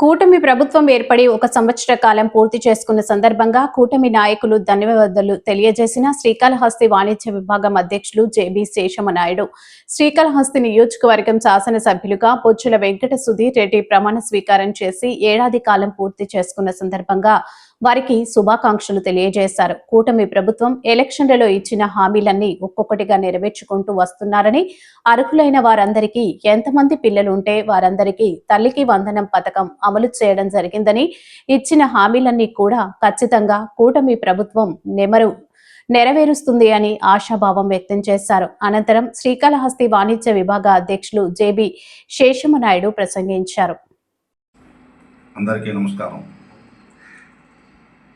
కూటమి ప్రభుత్వం ఏర్పడి ఒక సంవత్సర కాలం పూర్తి చేసుకున్న సందర్భంగా కూటమి నాయకులు ధన్యవాదాలు తెలియజేసిన శ్రీకాళహస్తి వాణిజ్య విభాగం అధ్యక్షులు జేబీ శేషమనాయుడు. శ్రీకాళహస్తి నియోజకవర్గం శాసనసభ్యులుగా బొచ్చుల వెంకట సుధీర్ రెడ్డి ప్రమాణ స్వీకారం చేసి ఏడాది కాలం పూర్తి చేసుకున్న సందర్భంగా వారికి శుభాకాంక్షలు తెలియజేశారు. కూటమి ప్రభుత్వం ఎలక్షన్లలో ఇచ్చిన హామీలన్నీ ఒక్కొక్కటిగా నెరవేర్చుకుంటూ వస్తున్నారని అర్హులైన వారందరికీ ఎంతమంది పిల్లలు ఉంటే వారందరికీ తల్లికి వందనం పథకం అమలు చేయడం జరిగిందని ఇచ్చిన హామీలన్నీ కూడా ఖచ్చితంగా కూటమి ప్రభుత్వం నెమరు నెరవేరుస్తుంది అని ఆశాభావం వ్యక్తం చేశారు. అనంతరం శ్రీకాళహస్తి వాణిజ్య విభాగ అధ్యక్షులు జేబి శేషమనాయుడు ప్రసంగించారు. అందరికీ నమస్కారం.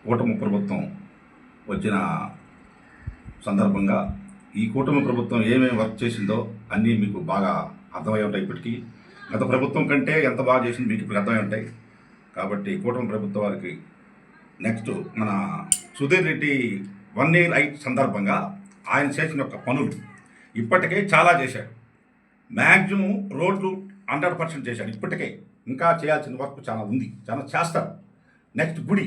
కూటమి ప్రభుత్వం వచ్చిన సందర్భంగా ఈ కూటమి ప్రభుత్వం ఏమేమి వర్క్ చేసిందో అన్నీ మీకు బాగా అర్థమై ఉంటాయి ఇప్పటికీ. గత ప్రభుత్వం కంటే ఎంత బాగా చేసింది మీకు ఇప్పుడు అర్థమై ఉంటాయి. కాబట్టి కూటమి ప్రభుత్వం వారికి నెక్స్ట్ మన సుధీర్ రెడ్డి వన్ ఇయర్ ఐ సందర్భంగా ఆయన చేసిన యొక్క పనులు ఇప్పటికే చాలా చేశాడు. మ్యాక్సిమం రోడ్లు హండ్రెడ్ పర్సెంట్ చేశాడు. ఇప్పటికే ఇంకా చేయాల్సిన వర్క్ చాలా ఉంది. చాలా చేస్తారు. నెక్స్ట్ గుడి.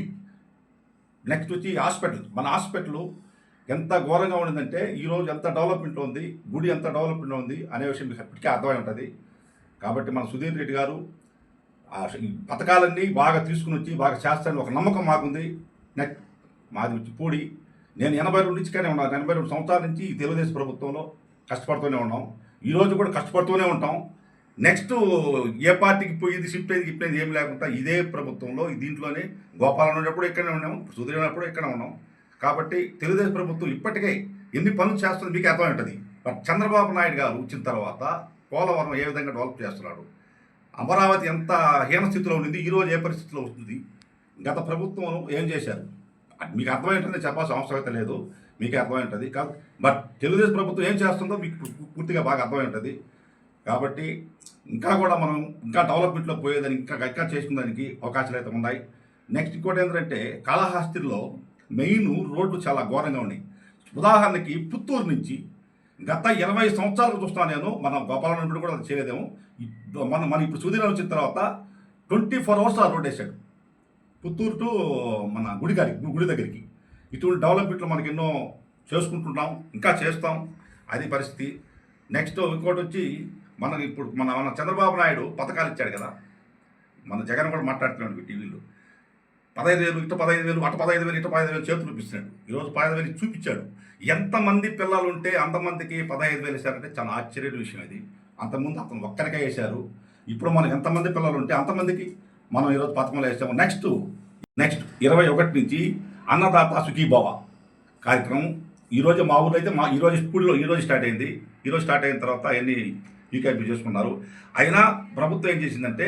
నెక్స్ట్ వచ్చి హాస్పిటల్. మన హాస్పిటల్ ఎంత ఘోరంగా ఉండిందంటే ఈరోజు ఎంత డెవలప్మెంట్ ఉంది గుడి ఎంత డెవలప్మెంట్ ఉంది అనే విషయం మీకు ఇప్పటికే అర్థమై ఉంటుంది. కాబట్టి మన సుధీర్ రెడ్డి గారు ఆ పథకాలన్నీ బాగా తీసుకుని వచ్చి బాగా చేస్తారని ఒక నమ్మకం మాకుంది. నెక్స్ట్ మాది వచ్చి పూడి. నేను ఎనభై రెండు నుంచి కానీ ఉన్నాను. ఎనభై రెండు సంవత్సరాల నుంచి ఈ తెలుగుదేశం ప్రభుత్వంలో కష్టపడుతూనే ఉన్నాం. ఈరోజు కూడా కష్టపడుతూనే ఉంటాం. నెక్స్ట్ ఏ పార్టీకి పోయింది షిఫ్ట్ అయింది గిఫ్ట్ అయింది ఏం లేకుండా ఇదే ప్రభుత్వంలో దీంట్లోనే గోపాలం ఉన్నప్పుడు ఇక్కడనే ఉన్నాము సుధీర్ ఉన్నప్పుడు ఇక్కడ ఉన్నాం. కాబట్టి తెలుగుదేశం ప్రభుత్వం ఇప్పటికే ఎన్ని పనులు చేస్తుంది మీకు అర్థమై ఉంటుంది. బట్ చంద్రబాబు నాయుడు గారు వచ్చిన తర్వాత పోలవరం ఏ విధంగా డెవలప్ చేస్తున్నాడు? అమరావతి ఎంత హీనస్థితిలో ఉంది ఈరోజు ఏ పరిస్థితిలో వస్తుంది గత ప్రభుత్వం ఏం చేశారు? మీకు అర్థమై ఉంటుంది చెప్పాల్సిన అవసరం అయితే లేదు మీకే అర్థమై ఉంటుంది. కాదు బట్ తెలుగుదేశం ప్రభుత్వం ఏం చేస్తుందో మీకు పూర్తిగా బాగా అర్థమై ఉంటుంది. కాబట్టి ఇంకా కూడా మనం ఇంకా డెవలప్మెంట్లో పోయేదానికి ఇంకా ఇంకా చేసుకునేదానికి అవకాశాలు అయితే ఉన్నాయి. నెక్స్ట్ ఇంకోటి ఏంటంటే కాళహస్తిలో మెయిన్ రోడ్లు చాలా ఘోరంగా ఉన్నాయి. ఉదాహరణకి పుత్తూరు నుంచి గత ఇరవై సంవత్సరాలు చూస్తాను నేను మన గోపాలనుడు కూడా అది చేయలేదేమో. మనం మన మన ఇప్పుడు సుధీరం వచ్చిన తర్వాత ట్వంటీ ఫోర్ అవర్స్ ఆ రోడ్ వేసాడు పుత్తూరు టు మన గుడి గారి గుడి దగ్గరికి. ఇటువంటి డెవలప్మెంట్లు మనకి ఎన్నో చేసుకుంటున్నాం ఇంకా చేస్తాం. అది పరిస్థితి. నెక్స్ట్ ఇంకోటి వచ్చి మనకి ఇప్పుడు మన మన చంద్రబాబు నాయుడు పథకాలు ఇచ్చాడు కదా. మన జగన్ కూడా మాట్లాడుతున్నాడు టీవీలో. పదహైదు వేలు ఇటు పదహైదు వేలు అటు పదహైదు వేలు ఇటు పదహైదు వేలు చేతులు చూపిస్తున్నాడు ఈరోజు పదహైదు వేలు చూపించాడు. ఎంతమంది పిల్లలు ఉంటే అంతమందికి పదహైదు వేలు వేశారంటే చాలా ఆశ్చర్యమైన విషయం అది. అంతకుముందు అతను ఒక్కరికే వేశారు. ఇప్పుడు మనం ఎంతమంది పిల్లలు ఉంటే అంతమందికి మనం ఈరోజు పథకంలో వేసాము. నెక్స్ట్ నెక్స్ట్ ఇరవై ఒకటి నుంచి అన్నదాత సుఖీభవ కార్యక్రమం. ఈరోజు మా ఊళ్ళో అయితే మా ఈరోజు స్కూల్లో ఈరోజు స్టార్ట్ అయింది. ఈరోజు స్టార్ట్ అయిన తర్వాత ఎన్ని యూకేపీ చేసుకున్నారు. అయినా ప్రభుత్వం ఏం చేసిందంటే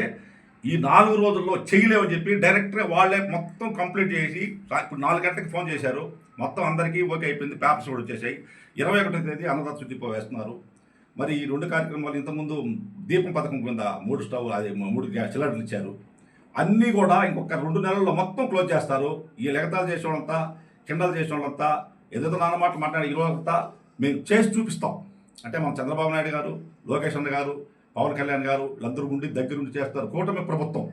ఈ నాలుగు రోజుల్లో చేయలేమని చెప్పి డైరెక్ట్గా వాళ్ళే మొత్తం కంప్లీట్ చేసి ఇప్పుడు నాలుగు గంటలకు ఫోన్ చేశారు. మొత్తం అందరికీ ఓకే అయిపోయింది పేపర్స్ కూడా వచ్చేసాయి. ఇరవై ఒకటో తేదీ అన్నదాత సుఖీభవ వేస్తున్నారు. మరి ఈ రెండు కార్యక్రమాలు ఇంతకుముందు దీపం పథకం కింద మూడు స్టవ్ అది మూడు గ్యాస్ సిలిండర్లు ఇచ్చారు. అన్నీ కూడా ఇంకొక రెండు నెలల్లో మొత్తం క్లోజ్ చేస్తారు. ఈ లెగతాలు చేసే వాళ్ళంతా కిండలు చేసే వాళ్ళంతా ఏదేదో నాన్న మాటలు మాట్లాడే ఈ మేము చేసి చూపిస్తాం. అంటే మన చంద్రబాబు నాయుడు గారు లోకేష్ అన్న గారు పవన్ కళ్యాణ్ గారు వీళ్ళందరూ ఉండి దగ్గరుండి చేస్తారు. కూటమి ప్రభుత్వం.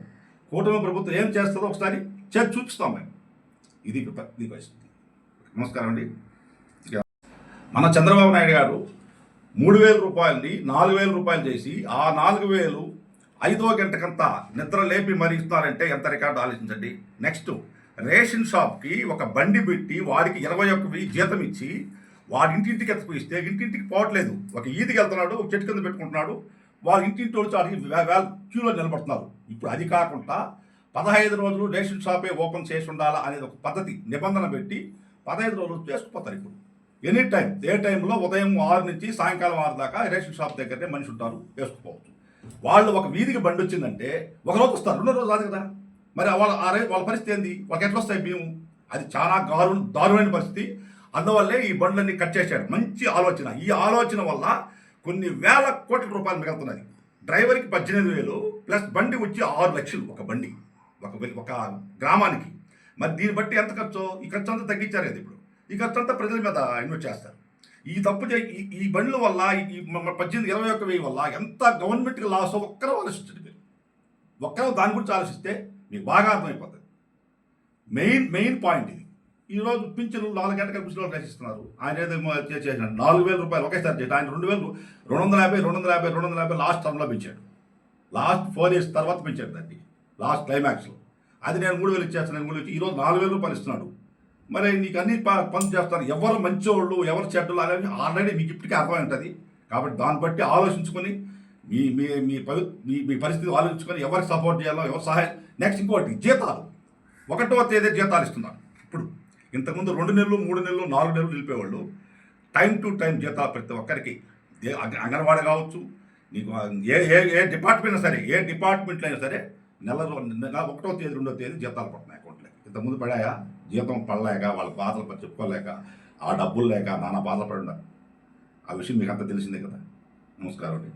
కూటమి ప్రభుత్వం ఏం చేస్తుందో ఒకసారి చేసి చూపిస్తాం మేము. ఇది ఇది పరిస్థితి. నమస్కారం అండి. మన చంద్రబాబు నాయుడు గారు మూడు వేల రూపాయలని నాలుగు వేల రూపాయలు చేసి ఆ నాలుగు వేలు ఐదో గంటకంతా నిద్ర లేపి మరి ఇస్తున్నారంటే ఎంత రికార్డు ఆలోచించండి. నెక్స్ట్ రేషన్ షాప్కి ఒక బండి పెట్టి వాడికి ఇరవై ఒక్క జీతం ఇచ్చి వాడి ఇంటింటికి ఎత్తపోయిస్తే ఇంటింటికి పోవట్లేదు. ఒక ఈదికి వెళ్తున్నాడు ఒక చెట్టు కింద పెట్టుకుంటున్నాడు. వాళ్ళ ఇంటింటి వచ్చి వాడికి వే- వేల క్యూలో నిలబడుతున్నారు. ఇప్పుడు అది కాకుండా పదహైదు రోజులు రేషన్ షాపే ఓపెన్ చేసి ఉండాలా అనేది ఒక పద్ధతి నిబంధన పెట్టి పదహైదు రోజులు చేసుకుపోతారు ఇప్పుడు. ఎనీ టైం ఏ టైంలో ఉదయం ఆరు నుంచి సాయంకాలం ఆరు దాకా రేషన్ షాప్ దగ్గరనే మనిషి ఉంటారు వేసుకుపోవచ్చు. వాళ్ళు ఒక వీధికి బండి వచ్చిందంటే ఒక రోజు వస్తారు రెండో రోజు రాదు కదా. మరి వాళ్ళ ఆ వాళ్ళ పరిస్థితి ఏంది? వాళ్ళకి ఎట్లా వస్తాయి బియ్యం అది చాలా దారు దారుణమైన పరిస్థితి. అందువల్లే ఈ బండ్లన్నీ కట్ చేశాడు మంచి ఆలోచన. ఈ ఆలోచన వల్ల కొన్ని వేల కోట్ల రూపాయలు మిగులుతున్నది డ్రైవర్కి పద్దెనిమిది వేలు ప్లస్ బండి వచ్చి ఆరు లక్షలు ఒక బండి ఒక ఒక గ్రామానికి. మరి దీన్ని బట్టి ఎంత ఖర్చు? ఈ ఖర్చు అంతా తగ్గించారు కదా ఇప్పుడు. ఈ ఖర్చు అంతా ప్రజల మీద ఇన్వెస్ట్ చేస్తారు. ఈ తప్పు చే ఈ- ఈ బండ్ల వల్ల ఈ పద్దెనిమిది ఇరవై ఒక్క వెయ్యి వల్ల ఎంత గవర్నమెంట్కి లాస్ ఒక్కరో ఆలోచించండి మీరు. ఒక్కరో దాని గురించి ఆలోచిస్తే మీకు బాగా అర్థమైపోతుంది. మెయిన్ మెయిన్ పాయింట్ ఇది. ఈరోజు పింఛను నాలుగు గంటల పింఛన్లు రచిస్తున్నారు ఆయన ఏదో చేసిన నాలుగు వేల రూపాయలు ఒకేసారి చేసి ఆయన రెండు వేలు రెండు వందల యాభై రెండు వందల యాభై రెండు వందల యాభై లాస్ట్ టర్మ్లో పెంచాడు. లాస్ట్ ఫోర్ ఇయర్స్ తర్వాత పెంచాడు దాన్ని. లాస్ట్ క్లైమాక్స్లో. అది నేను మూడు వేలు ఇచ్చేస్తాను నేను మూడు ఈరోజు నాలుగు వేల రూపాయలు ఇస్తున్నాడు. మరి నీకు అన్ని ప- పనులు చేస్తారు ఎవరు మంచోళ్ళు ఎవరు చెడ్డలు అనేది ఆల్రెడీ మీకు ఇప్పటికే అర్థమై ఉంటుంది. కాబట్టి దాన్ని బట్టి ఆలోచించుకొని మీ మీ మీ పరి మీ మీ పరిస్థితి ఆలోచించుకొని ఎవరికి సపోర్ట్ చేయాలో ఎవరు సహాయం నెక్స్ట్ ఇంకోటి జీతాలు. ఒకటో తేదీ జీతాలు ఇస్తున్నారు ఇంతకుముందు రెండు నెలలు మూడు నెలలు నాలుగు నెలలు నిలిపేవాళ్ళు. టైం టు టైం జీతాలు ప్రతి ఒక్కరికి. ఏ- అంగన్వాడీ కావచ్చు నీకు ఏ ఏ ఏ డిపార్ట్మెంట్ అయినా సరే ఏ డిపార్ట్మెంట్లో అయినా సరే నెలలో నెల ఒకటో తేదీ రెండో తేదీ జీతాలు పడుతున్నాయి అకౌంట్లోకి. ఇంతకుముందు పడాయా? జీతం పడలేక వాళ్ళ బాధలు చెప్పుకోలేక ఆ డబ్బులు లేక నానా బాధపడి ఉన్నారు. ఆ విషయం మీకు అంతా తెలిసిందే కదా. నమస్కారం అండి.